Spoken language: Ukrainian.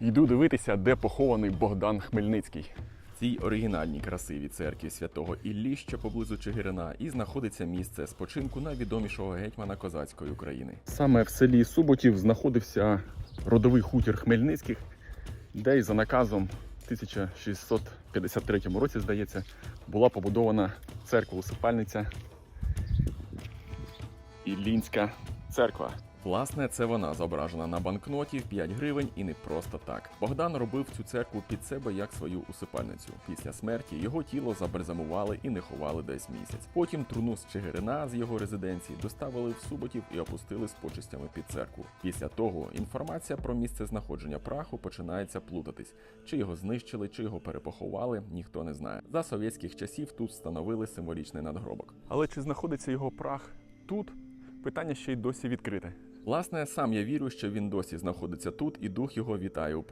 Йду дивитися, де похований Богдан Хмельницький. Цій оригінальній красивій церкві святого Іллі, що поблизу Чигирина, і знаходиться місце спочинку найвідомішого гетьмана козацької України. Саме в селі Суботів знаходився родовий хутір Хмельницьких, де й за наказом в 1653 році, здається, була побудована церква усипальниця Іллінська церква. Власне, це вона зображена на банкноті в 5 гривень і не просто так. Богдан робив цю церкву під себе як свою усипальницю. Після смерті його тіло забальзамували і не ховали десь місяць. Потім труну з Чигирина з його резиденції доставили в Суботів і опустили з почистями під церкву. Після того інформація про місце знаходження праху починається плутатись. Чи його знищили, чи його перепоховали, ніхто не знає. За совєтських часів тут встановили символічний надгробок. Але чи знаходиться його прах тут? Питання ще й досі відкрите. Власне, сам я вірю, що він досі знаходиться тут, і дух його вітає у